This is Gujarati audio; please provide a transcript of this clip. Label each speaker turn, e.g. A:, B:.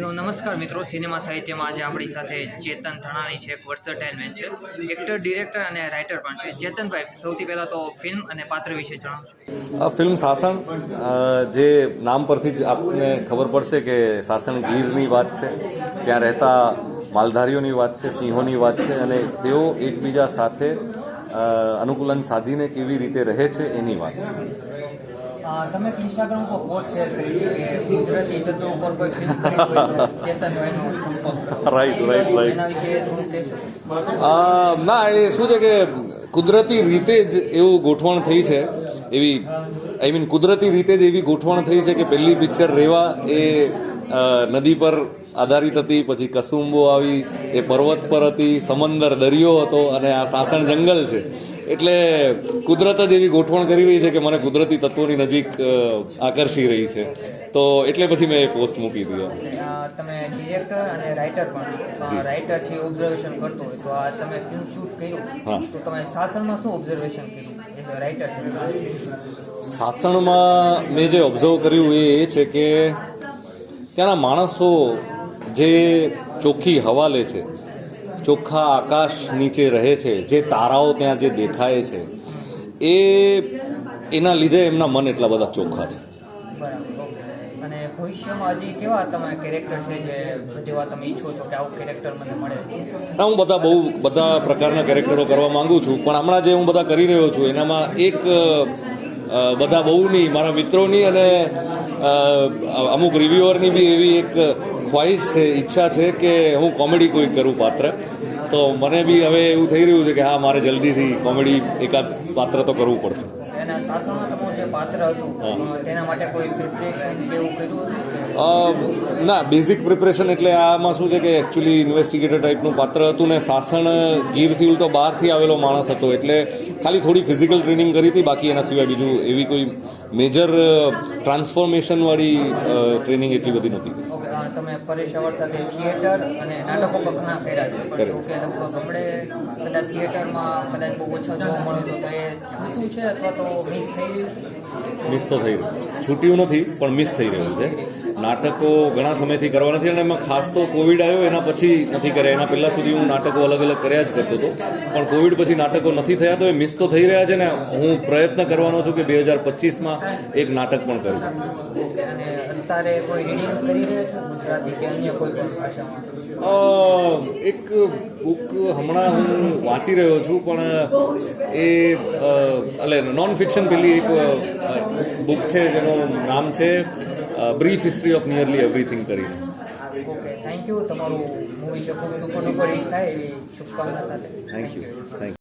A: હેલો, નમસ્કાર મિત્રો. સિનેમા સાહિત્યમાં આજે આપણી સાથે ચેતન ધણાણી છે, એક વર્સટાઇલ મેન છે એક્ટર ડિરેક્ટર અને રાઇટર પણ છે. ચેતનભાઈ, સૌથી પહેલાં તો ફિલ્મ અને પાત્ર વિશે જણાવજો
B: ફિલ્મ સાસણ જે નામ પરથી જ આપને ખબર પડશે કે સાસણ ગીરની વાત છે, ત્યાં રહેતા માલધારીઓની વાત છે, સિંહોની વાત છે અને તેઓ એકબીજા સાથે અનુકૂલન સાધીને કેવી રીતે રહે છે એની વાત છે.
A: તમે ઇન્સ્ટાગ્રામ ઉપર પોસ્ટ શેર કરી હતી કે કુદરતી તત્વો ઉપર કોઈ ફિલ્મ કરી હોય તો ચેતનભાઈનો સંપર્ક
B: રાઈટ રાઈટ રાઈટ
A: એના વિશે થોડું કહેશો?
B: ના એ શું છે કે કુદરતી રીતે જ એવું ગોઠવણ થઈ છે. એવી આઈ મીન કુદરતી રીતે જ એવી ગોઠવણ થઈ છે કે પહેલી પિક્ચર રેવા એ નદી પર આધારિત હતી પછી કસુંબો આવી એ પર્વત પર હતી સમંદર દરિયો હતો અને આ સાસણ જંગલ છે. એટલે કુદરત જ એવી ગોઠવણ કરી રહી છે કે મને કુદરતી તત્વોની નજીક આકર્ષી રહી છે. તો એટલે પછી મેં એ પોસ્ટ મૂકી દીધી
A: તમે ડિરેક્ટર અને રાઇટર પણ રાઇટર છે ઓબ્ઝર્વેશન કરતો હોય. તો આ તમે ફિલ્મ શૂટ કર્યું.
B: હા.
A: તો તમે સાસણમાં શું ઓબ્ઝર્વેશન કર્યું? રાઇટર
B: સાસણમાં મેં જે ઓબ્ઝર્વ કર્યું એ એ છે કે ત્યાંના માણસો જે ચોખ્ખી હવા લે છે ચોખ્ખા આકાશ નીચે રહે છે જે તારાઓ ત્યાં જે દેખાય છે એ એના લીધે એમના મન એટલા બધા ચોખ્ખા છે.
A: બરાબર અને ભવિષ્યમાં હજી કેવા તમે કેરેક્ટર છે જે જેવા તમે ઈચ્છો છો કે આવું કેરેક્ટર મને મળે?
B: હું બધા બહુ બધા પ્રકારના કેરેક્ટરો કરવા માંગુ છું પણ હમણાં જે હું બધા કરી રહ્યો છું એનામાં એક બધા બહુની, મારા મિત્રોની અને અમુક રિવ્યુઅરની બી એવી એક ખ્વાહિશ છે, ઈચ્છા છે કે હું કોમેડી કોઈ કરું પાત્ર. તો મને બી હવે એવું થઈ રહ્યું છે કે હા મારે જલ્દીથી કોમેડી એકાદ પાત્ર તો કરવું પડશે. ના બેઝિક પ્રિપરેશન એટલે આમાં શું છે કે એકચ્યુઅલી ઇન્વેસ્ટિગેટર ટાઈપનું પાત્ર હતું ને સાસણ ગીરથી ઉલટો બહારથી આવેલો માણસ હતો. એટલે ખાલી થોડી ફિઝિકલ ટ્રેનિંગ કરી હતી બાકી એના સિવાય બીજું એવી કોઈ મેજર ટ્રાન્સફોર્મેશનવાળી ટ્રેનિંગ એટલી બધી નહોતી.
A: તમે પરેશ અવર સાથે થિયેટર અને નાટકો પણ ઘણા કર્યા છે. પણ જો કે લગભગ હમણે કદાચ થિયેટરમાં કદાચ બહુ ઓછા જોવા મળો છો તો એ છૂટું છે અથવા તો મિસ થઈ રહ્યું
B: મિસ તો થઈ રહ્યું છૂટ્યું નથી પણ મિસ થઈ રહ્યું છે. નાટકો ઘણા સમયથી કરવા નથી અને એમાં ખાસ તો કોવિડ આવ્યો એના પછી નથી કર્યા. એના પહેલાં સુધી હું નાટકો અલગ અલગ કર્યા જ કરતો હતો. પણ કોવિડ પછી નાટકો નથી થયા તો એ મિસ તો થઈ રહ્યા છે ને હું પ્રયત્ન કરવાનો છું કે બે હજાર પચીસમાં એક નાટક પણ કરું. એક બુક હમણાં હું વાંચી રહ્યો છું પણ એ એટલે નોન ફિક્શન પેલી એક બુક છે જેનું નામ છે brief history of nearly everything કરીને
A: ઓકે થેન્ક યુ તમારું મૂવી છે ખૂબ સુપર ડુપર હિટ થાય એવી શુભકામના સાથે.
B: Thank you thank you